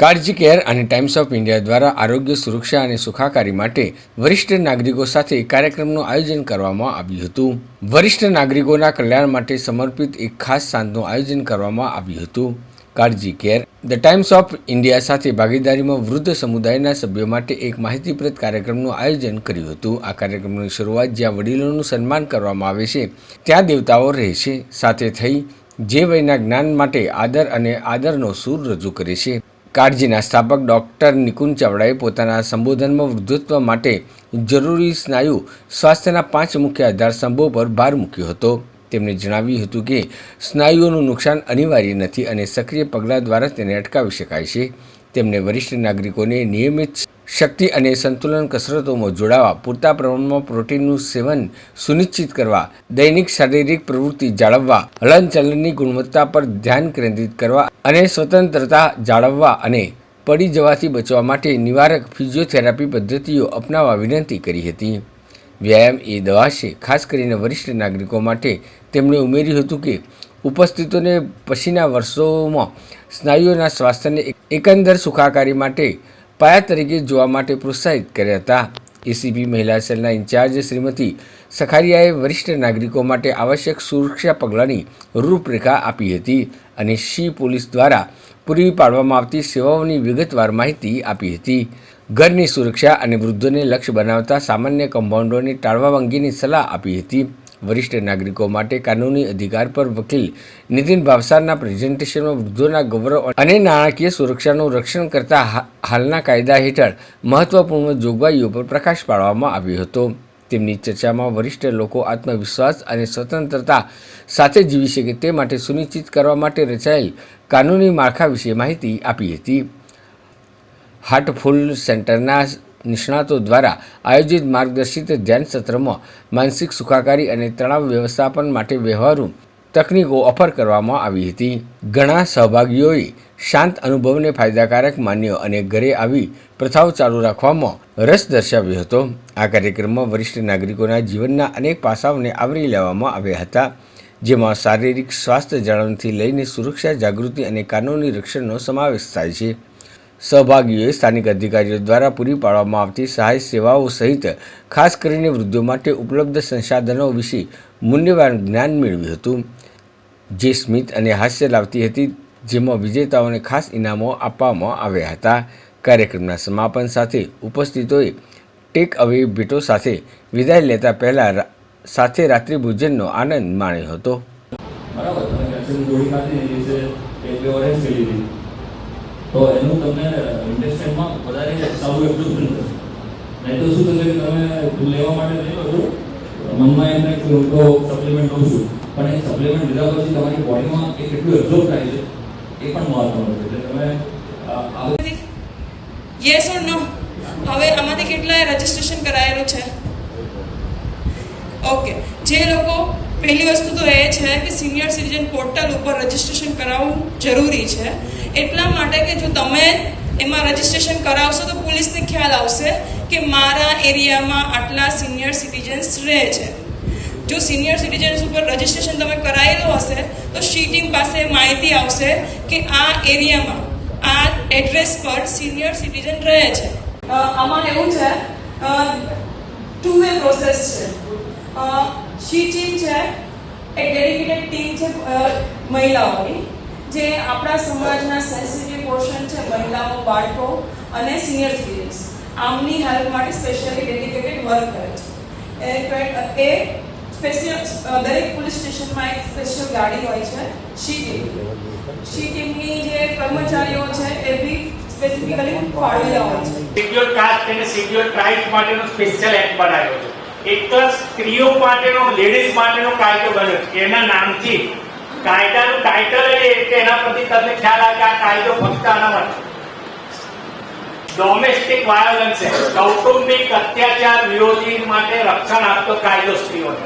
કાળજી કેર અને times of India દ્વારા આરોગ્ય સુરક્ષા અને સુખાકારી માટે વરિષ્ઠ નાગરિકો સાથે કાર્યક્રમનું આયોજન કરવામાં આવ્યું હતું. વરિષ્ઠ નાગરિકોના કલ્યાણ માટે સમર્પિત એક ખાસ સાંજનું આયોજન કરવામાં આવ્યું હતું. કાળજી care, the Times of India સાથે ભાગીદારીમાં વૃદ્ધ સમુદાયના સભ્યો માટે એક માહિતીપ્રદ કાર્યક્રમનું આયોજન કર્યું હતું. આ કાર્યક્રમની શરૂઆત જ્યાં વડીલોનું સન્માન કરવામાં આવે છે, ત્યાં દેવતાઓ રહે છે. સાથે થઈ જે વયના જ્ઞાન માટે આદર અને આદરનો સૂર રજૂ કરે છે. કાળજીના સ્થાપક ડૉક્ટર નિકુંજ ચાવડાએ પોતાના સંબોધનમાં વૃદ્ધત્વ માટે જરૂરી સ્નાયુ સ્વાસ્થ્યના પાંચ મુખ્ય આધારસ્તંભો પર ભાર મૂક્યો હતો. તેમણે જણાવ્યું હતું કે, સ્નાયુઓનું નુકસાન અનિવાર્ય નથી અને સક્રિય પગલાં દ્વારા તેને અટકાવી શકાય છે. તેમણે વરિષ્ઠ નાગરિકોને નિયમિત શક્તિ અને સંતુલન કસરતોમાં જોડાવા, પૂરતા પ્રમાણમાં પ્રોટીનનું સેવન સુનિશ્ચિત કરવા, દૈનિક શારીરિક પ્રવૃત્તિ જાળવવા, હલનચલનની ગુણવત્તા પર ધ્યાન કેન્દ્રિત કરવા અને સ્વતંત્રતા જાળવવા અને પડી જવાથી બચવા માટે નિવારક ફિઝિયોથેરાપી પદ્ધતિઓ અપનાવવા વિનંતી કરી હતી. વ્યાયામ એ દવા છે. ખાસ કરીને વરિષ્ઠ નાગરિકો માટે તેમણે ઉમેર્યું હતું કે, ઉપસ્થિતોને પછીના વર્ષોમાં સ્નાયુઓના સ્વાસ્થ્યને એકંદર સુખાકારી માટે પાયા તરીકે જોવા માટે પ્રોત્સાહિત કર્યા હતા. એસીબી મહિલા સેલના ઇન્ચાર્જ શ્રીમતી સખારિયાએ વરિષ્ઠ નાગરિકો માટે આવશ્યક સુરક્ષા પગલાંની રૂપરેખા આપી હતી અને શી પોલીસ દ્વારા પૂરી પાડવામાં આવતી સેવાઓની વિગતવાર માહિતી આપી હતી. ઘરની સુરક્ષા અને વૃદ્ધોને લક્ષ્ય બનાવતા સામાન્ય કમ્પાઉન્ડોને ટાળવા અંગેની સલાહ આપી હતી. વરિષ્ઠ નાગરિકો માટે કાનૂની અધિકાર પર વકીલ નીતિન ભાવસારના પ્રેઝન્ટેશનમાં વૃદ્ધોના ગૌરવ અને નાણાકીય સુરક્ષાનું રક્ષણ કરતા હાલના કાયદા હેઠળ મહત્વપૂર્ણ જોગવાઈઓ પર પ્રકાશ પાડવામાં આવ્યો હતો. તેમની ચર્ચામાં વરિષ્ઠ લોકો આત્મવિશ્વાસ અને સ્વતંત્રતા સાથે જીવી શકે તે માટે સુનિશ્ચિત કરવા માટે રચાયેલ કાનૂની માળખા વિશે માહિતી આપી હતી. હાર્ટફુલ સેન્ટરના નિષ્ણાતો દ્વારા આયોજિત માર્ગદર્શિત ધ્યાન સત્રમાં માનસિક સુખાકારી અને તણાવ વ્યવસ્થાપન માટે વ્યવહારુ તકનીકો ઓફર કરવામાં આવી હતી. ઘણા સહભાગીઓએ શાંત અનુભવને ફાયદાકારક માન્યો અને ઘરે આવી પ્રથાઓ ચાલુ રાખવામાં રસ દર્શાવ્યો હતો. આ કાર્યક્રમમાં વરિષ્ઠ નાગરિકોના જીવનના અનેક પાસાઓને આવરી લેવામાં આવ્યા હતા, જેમાં શારીરિક સ્વાસ્થ્ય જાળવણીથી લઈને સુરક્ષા, જાગૃતિ અને કાનૂની રક્ષણનો સમાવેશ થાય છે. સહભાગીઓએ સ્થાનિક અધિકારીઓ દ્વારા પૂરી પાડવામાં આવતી સહાય સેવાઓ સહિત ખાસ કરીને વૃદ્ધો માટે ઉપલબ્ધ સંસાધનો વિશે મૂલ્યવાન જ્ઞાન મેળવ્યું હતું. જે સ્મિત અને હાસ્ય લાવતી હતી, જેમાં વિજેતાઓને ખાસ ઇનામો આપવામાં આવ્યા હતા. કાર્યક્રમના સમાપન સાથે ઉપસ્થિતોએ ટેક અવે ભેટો સાથે વિદાય લેતા પહેલા સાથે રાત્રિ ભોજનનો આનંદ માણ્યો હતો. બરાબર. તો એનું તમને ઇન્ટેસ્ટાઇનમાં વધારે સારું એટલું જ નહીં તો શું થશે તમે લેવા માટે નહીં લો મનમાં એમને હું સપ્લિમેન્ટ લઉં છું. પણ એ સપ્લિમેન્ટ લીધા પછી તમારી બોડીમાં એ કેટલું એબ્ઝોર્બ થાય છે, એ પણ મહત્વનું છે. એટલે તમે યસ ઓર નો હવે આમાંથી કેટલાએ રજીસ્ટ્રેશન કરાયેલું છે? ઓકે જે લોકો, પહેલી વસ્તુ તો એ છે કે સિનિયર સિટીઝન પોર્ટલ ઉપર રજીસ્ટ્રેશન કરાવવું જરૂરી છે. એટલા માટે કે જો તમે એમાં રજીસ્ટ્રેશન કરાવશો તો પોલીસને ખ્યાલ આવશે કે મારા એરિયામાં આટલા સિનિયર સિટીઝન્સ રહે છે. જો સિનિયર સિટીઝન્સ ઉપર રજીસ્ટ્રેશન તમે કરાયેલું હશે, તો શીટિંગ પાસે માહિતી આવશે કે આ એરિયામાં આ એડ્રેસ પર સિનિયર સિટીઝન રહે છે. આમાં એવું છે ટુ વે પ્રોસેસ છે. શી ટીમ છે એક ડેડિકેટેડ ટીમ છે મહિલાઓની. જે આપણા સમાજના સેન્સિટિવ પોર્શન છે, મહિલાઓ, બાળકો અને સિનિયર સિટીઝન્સ આમની હેલ્પ માટે સ્પેશિયલી ડેડિકેટેડ વર્ક કરે છે. એ- સ્પેશિયલ દરેક પોલીસ સ્ટેશનમાં એક સ્પેશિયલ ગાડી હોય છે શી ટીમ શી ટીમની જે કર્મચારીઓ છે, એ બી સ્પેસિફિકલી ફાળવેલા હોય છે. સિક્યોર કાસ્ટ અને સિક્યોર ટ્રાઇબ માટેનો સ્પેશિયલ એક્ટ બનાવ્યો છે. એક જ સ્ત્રીઓ માટેનો લેડીઝ માટેનો કાયદો બન્યો એના નામથી કાયદાનું ટાઇટલ જ એ એના પરથી તમને ખ્યાલ આવે કે આ કાયદો ફક્ત આના માટે ડોમેસ્ટિક વાયોલન્સ કૌટુંબિક અત્યાચાર વિરોધી માટે રક્ષણ આપતો કાયદો સ્ત્રીઓને.